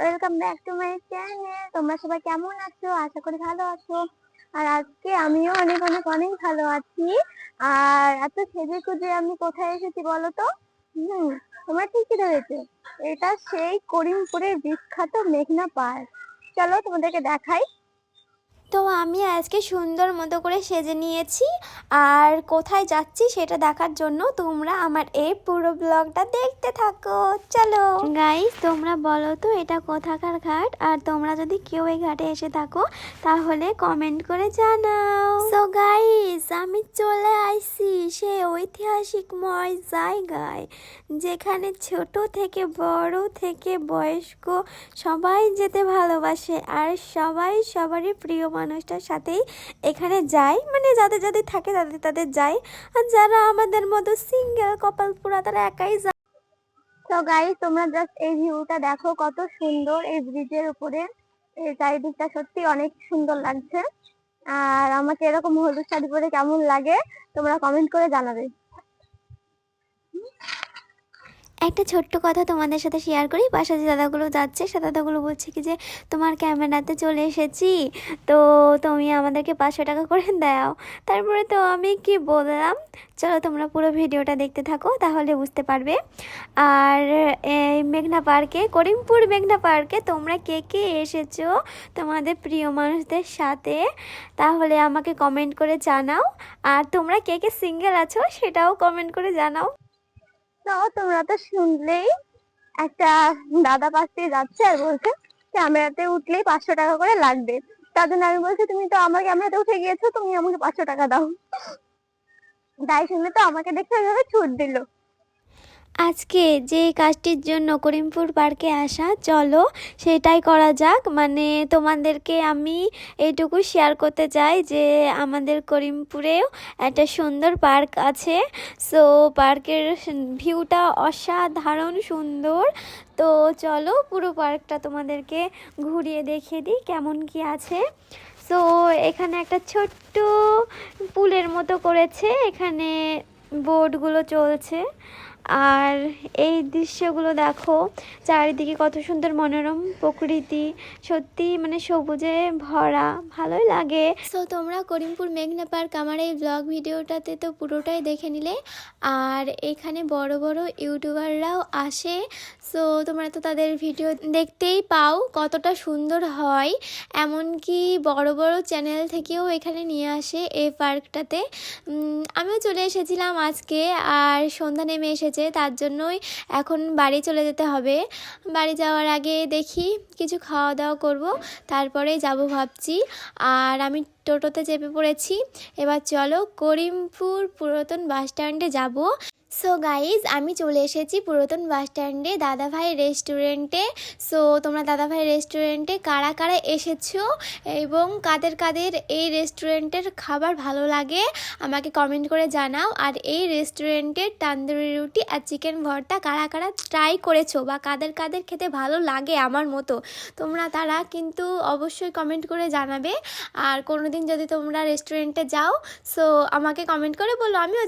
Welcome back to my channel তোমরা সবাই কেমন আছো? আশা করি ভালো আছো। আর আজকে আমিও অনেক অনেক অনেক ভালো আছি। আর এত সেজে খুঁজে আমি কোথায় এসেছি বলো তো? হুম, তোমরা ঠিকই ধরেছো। এটা সেই করিমপুরের বিখ্যাত মেঘনা পার্ক। চলো তোমাদেরকে দেখাই। তো আমি আজকে সুন্দর মতো করে সেজে নিয়েছি। আর কোথায় যাচ্ছি সেটা দেখার জন্য তোমরা আমার এই পুরো ব্লগটা দেখতে থাকো। চলো। গাইস তোমরা বলো তো এটা কোথাকার ঘাট? আর তোমরা যদি কেউ এই ঘাটে এসে থাকো তাহলে কমেন্ট করে জানাও। সো গাইস আমি চলে আইছি সে ঐতিহাসিকময় জায়গায় যেখানে ছোট থেকে বড় থেকে বয়স্ক সবাই যেতে ভালোবাসে আর সবাই সবারই প্রিয় মানুষটার সাথেই এখানে যায় মানে যাদের যাদের থাকে তাদের তাদের যায় আর যারা আমাদের মতো সিঙ্গেল কপাল পুরা তারা একাই যায়। তো গাইস তোমরা জাস্ট এই ভিউটা দেখো কত সুন্দর এই ব্রিজের উপরে। এই চারিদিকটা সত্যি অনেক সুন্দর লাগছে। আর আমাকে এরকম হলুদ শাড়ি পরে কেমন লাগে, তোমরা কমেন্ট করে জানাবে। একটা ছোট্ট কথা তোমাদের সাথে শেয়ার করি। পাশে যে দাদাগুলো যাচ্ছে, সে দাদাগুলো বলছে কি যে, তোমার ক্যামেরাতে চলে এসেছি, তো তুমি আমাদেরকে পাঁচশো টাকা করে দাও। তারপরে তো আমি কি বললাম, চলো তোমরা পুরো ভিডিওটা দেখতে থাকো, তাহলে বুঝতে পারবে। আর এই মেঘনা পার্কে, করিমপুর মেঘনা পার্কে তোমরা কে কে এসেছ তোমাদের প্রিয় মানুষদের সাথে, তাহলে আমাকে কমেন্ট করে জানাও। আর তোমরা কে কে সিঙ্গেল আছো সেটাও কমেন্ট করে জানাও। তো তোমরা তো শুনলেই একটা দাদা পাশ দিয়ে যাচ্ছে আর বলছে, ক্যামেরাতে উঠলেই পাঁচশো টাকা করে লাগবে। তার জন্য আমি বলছি, তুমি তো আমার ক্যামেরাতে উঠে গিয়েছো, তুমি আমাকে পাঁচশো টাকা দাও। তাই শুনলে তো আমাকে দেখে ওইভাবে ছুট দিল। আজকে যে কাজটির জন্য করিমপুর পার্কে আসা, চলো সেটাই করা যাক। মানে তোমাদেরকে আমি এইটুকু শেয়ার করতে চাই যে আমাদের করিমপুরেও একটা সুন্দর পার্ক আছে। সো পার্কের ভিউটা অসাধারণ সুন্দর। তো চলো পুরো পার্কটা তোমাদেরকে ঘুরিয়ে দেখিয়ে দিই কেমন কি আছে। সো এখানে একটা ছোট্ট পুলের মতো করেছে। এখানে বোটগুলো চলছে। আর এই দৃশ্যগুলো দেখো, চারিদিকে কত সুন্দর মনোরম প্রকৃতি, সত্যি মানে সবুজে ভরা, ভালোই লাগে। সো তোমরা করিমপুর মেঘনা পার্ক আমার এই ব্লগ ভিডিওটাতে তো পুরোটাই দেখে নিলে। আর এখানে বড় বড় ইউটিউবাররাও আসে। সো তোমরা তো তাদের ভিডিও দেখতেই পাও কতটা সুন্দর হয়। এমনকি বড় বড় চ্যানেল থেকেও এখানে নিয়ে আসে এই পার্কটাতে। আমিও চলে এসেছিলাম আজকে, আর সন্ধ্যা নেমে এসেছে। তার জন্যই এখন বাড়ি চলে যেতে হবে। বাড়ি যাওয়ার আগে দেখি কিছু খাওয়া দাওয়া করব, তারপরে যাব ভাবছি। আর আমি টোটোতে চেপে পড়েছি। এবার চলো করিমপুর পুরাতন বাস স্ট্যান্ডে যাব। সো গাইজ আমি চলে এসেছি পুরাতন বাস স্ট্যান্ডে দাদাভাই রেস্টুরেন্টে সো তোমরা দাদাভাই রেস্টুরেন্টে কারা কারা এসেছ এবং কাদের কাদের এই রেস্টুরেন্টের খাবার ভালো লাগে আমাকে কমেন্ট করে জানাও। আর এই রেস্টুরেন্টের তান্দুরি রুটি আর চিকেন ভর্তা কারা কারা ট্রাই করেছ বা কাদের কাদের খেতে ভালো লাগে আমার মতো, তোমরা তারা কিন্তু অবশ্যই কমেন্ট করে জানাবে। আর কোনো দিন যদি তোমরা রেস্টুরেন্টে যাও সো আমাকে কমেন্ট করে বলো, আমিও